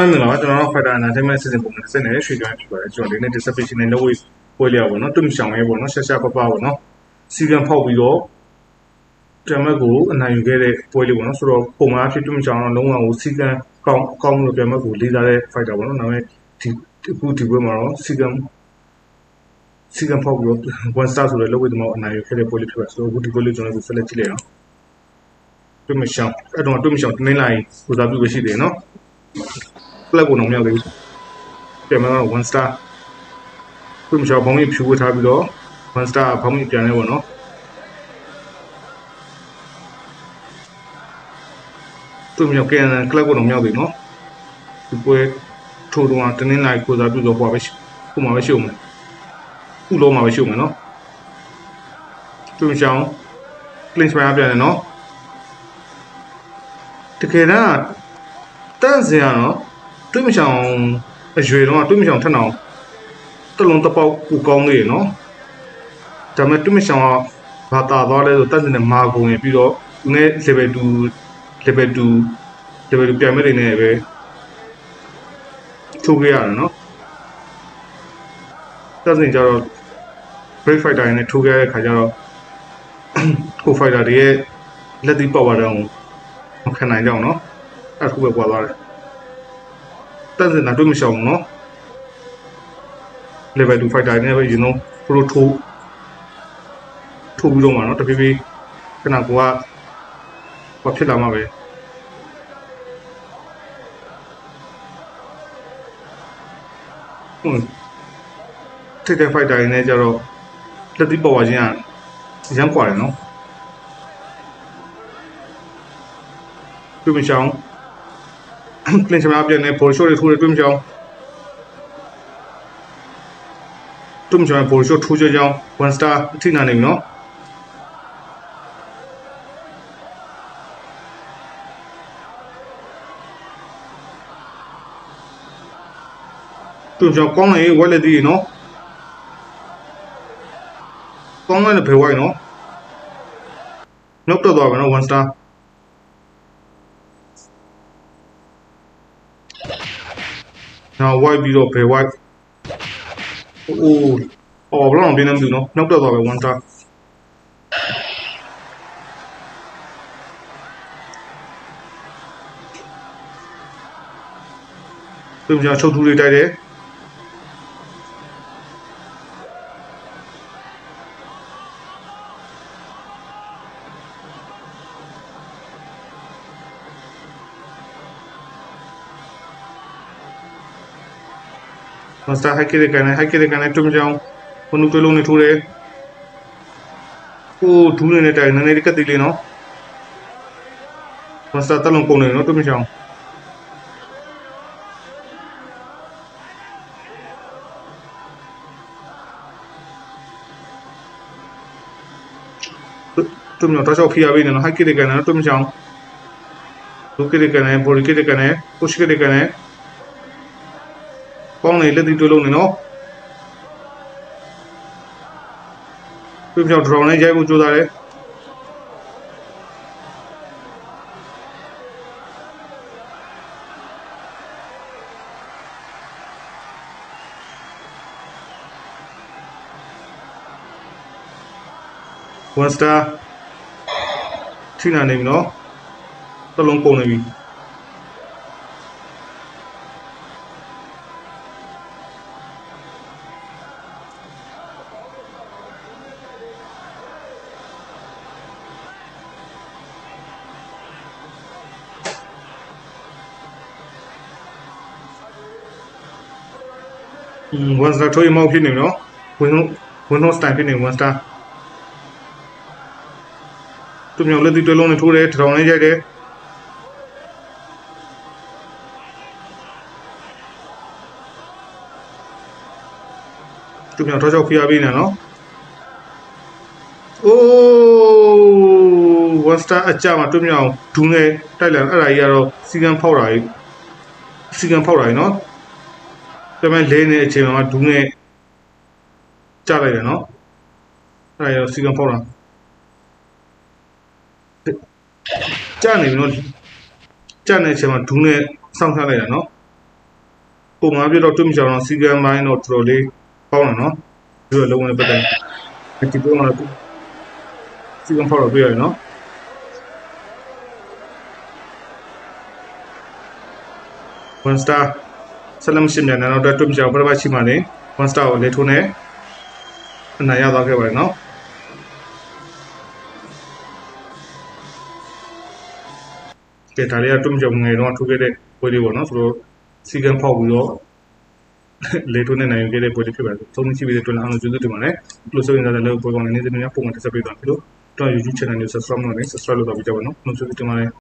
မင်္ဂလာပါကျွန်တော်တို့ Fighter Entertainment စီစဉ်ပုံနဲ့ဆက်နေတဲ့ရွှေကြိုင်းဖြစ်ပါတယ်ကျွန်တော်ဒီနေ့ dissertation နဲ့ no way ပွဲလျောက်ပေါ့နော်တွမရှောင်ရဲပေါ့နော်ရှာရှာပပပေါ့နော်စီကံဖောက်ပြီးတော့တမက်ကိုအနိုင်ယူခဲ့တဲ့ပွဲလေးပေါ့နော်ဆိုတော့ပုံမှန်အဖြစ်တွမရှောင်တော့လုံးဝကိုစီကံကောင်းကောင်းလို့တမက်ကိုလေးစားတဲ့ fighter ပေါ့နော်ဒါပေမဲ့ဒီအခုဒီပွဲမှာတော့စီကံစီကံဖောက်ပြီးတော့ one star ဆိုတဲ့လောက်ဝဲသမားအနိုင်ယူခဲ့တဲ့ပွဲလေးဖြစ်ပါတယ်ဆိုတော့အခုဒီပွဲလေးကျွန်တော်တို့ဆက်လက်ကြည့်လိုက်အောင်တွမရှောင်အဲ့တော့တွမရှောင်တင်းလိုက်ကိုစားပြုပဲရှိတယ်နော် ကလပ်ကိုတော့မရောက်သေးဘူးပြန်မှာတော့1 star သူ့မချောဘောင်းကြီးဖြူဝထားပြီးတော့1 star ဘောင်းကြီးပြန်လဲပေါ့နော်သူ့မြောက်ကဲကလပ်ကိုတော့မရောက်သေးနော်ဒီပွဲထိုးတော့တင်းင်းလိုက်ကိုစားပြုတော့ဟိုပါပဲခုမှပဲရှုံမယ်ခုလုံးမှပဲရှုံမယ်နော်သူ့မချောင်း clinch ပြန်ပြန်တယ်နော်တကယ်တော့တန့်စရာနော် တွေးမချောင်အရွယ်တော့တွေးမချောင်ထက်အောင်တလုံးတစ်ပေါက်ကိုကောင်းနေရနော်ဒါပေမဲ့တွေးမချောင်ကဘာတာသွားလဲဆိုတတ်တဲ့မာကုန်ရပြီးတော့သူနဲ့ level 2 level 2 level 2ပြန်မဲ့နေနေပဲထုတ်ခဲ့ရတယ်နော်တတ်စဉ်ကျတော့ break fighter နဲ့ထိုးခဲ့တဲ့ခါကျတော့ကို fighter တွေရဲ့လက်သီးပေါက်ပါတော့မခံနိုင်ကြအောင်နော်အဲ့ဒါခုပဲပွားသွားတယ် တန့်စင်တာတွေ့မရှောင်ဘူးနော် level 2 fighter နဲ့ပဲ you know pro ထိုးထိုးပြီးတော့မှာနော်တဖြည်းဖြည်းခဏကဘာဖြစ်လာမှာပဲဟုတ်ထိတဲ့ fighter တွေနဲ့ကြတော့လက်သီးပေါ်ပါခြင်းကရမ်းกว่าတယ်နော်တွေ့မရှောင် က လင်ချမာပြန်နေပေါ်ရှိုးတွေထိုးတယ်တွင်းချောင်းတွင်းချောင်းပေါ်ရှိုးထိုးကြကြောင်း1 star အထိနာနေပြီနော်တွင်းချောင်းကောင်းနေဝက်လက်ဒီနော်ကောင်းနေဘယ်ဝိုင်းနော်နောက်တော့သွားမယ်နော်1 star နောက် white ပြီးတော့ဘယ် white အိုးအော်ဘယ်လောက်ပြင်းနေမသိဘူးနော်နောက်တော့သွားပဲ one star သူများချုပ်ထူးလေးတိုက်တယ် မစတာဟိုက်ကေကန်နဲ့ဟိုက်ကေကန်နဲ့တွမကြောင်ဘုံနုတွဲလုံးနဲ့ထိုးတယ်ကိုဒူးနေနဲ့တိုင်နည်းနည်းလေးကတ်တိလေးနော်မစတာတက်လုံးကုန်နေနော်တွမကြောင်တွမကြောင်တော့ချောက်ဖိရပေးနေနော်ဟိုက်ကေကန်နဲ့တွမကြောင်ဒူကေကန်နဲ့ဘော်ရီကေကန်နဲ့ပုရှ်ကေကန်နဲ့ ကောင်းနေလက်သီးတွေးလုံးနေနော်ပြပြောင်း drone နဲ့ရိုက်ဖို့ကြိုးစားတယ်ဝန်စတာထိနာနေပြီနော်တလုံးကုန်နေပြီ one star ထိုးရင်မောက်ဖြစ်နေနော် windows windows style ဖြစ်နေ one star သူမျိုးလက်သီးတွဲလုံးနဲ့ထိုးတယ်ထောင်နဲ့ရိုက်တယ်သူမျိုးထောချောက်ဖျားပေးနေနော်အိုး one star အကြမှာသူမျိုးဒူးနဲ့တိုက်လာအဲ့ဒါကြီးကတော့စီကံဖောက်တာကြီးစီကံဖောက်တာကြီးနော် တမန်လဲနေအချိန်မှာဒူးနဲ့ကြလိုက်တယ်နော်အဲ့ဒါရောစီကံဖောက်တာကြနေပြီနော်ကြနေတဲ့အချိန်မှာဒူးနဲ့စောင့်ချလိုက်တာနော်ပုံမှန်ပြတော့တွတ်မချောင်းတော့စီကံပိုင်းတော့တော်တော်လေးပေါင်းတယ်နော်ဒီလိုလုံးဝပတ်တယ်ဒီပုံမှာစီကံဖောက်တော့ပြရတယ်နော် one star ဆက်လက်မရှိမြန်တော့တွတ်မချောင်းပထမရှိမှနေ one star ကိုလေထိုးနေအနိုင်ရသွားခဲ့ပါတယ်နော်ကဲဒါလေးကတွတ်မချောင်းငယ်တော့ထိုးခဲ့တဲ့ပွဲလေးပေါ့နော်ဆိုတော့စီကံဖောက်ပြီးတော့လေထိုးနေနိုင်ခဲ့တဲ့ပွဲလေးဖြစ်ပါတယ်။သုံးမိရှိပြီးတဲ့တွင်အားလုံးကျေးဇူးတင်ပါတယ်။လို့ဆိုရင်လည်းလည်းပွဲကောင်းနေနေသမျှပုံမှန်တက်ဆက်ပေးသွားပြီလို့တော့ YouTube channel ကို subscribe လုပ်နေ subscribe လုပ်တော့ပြီးကြပါနော်။လို့ကျေးဇူးတင်ပါတယ်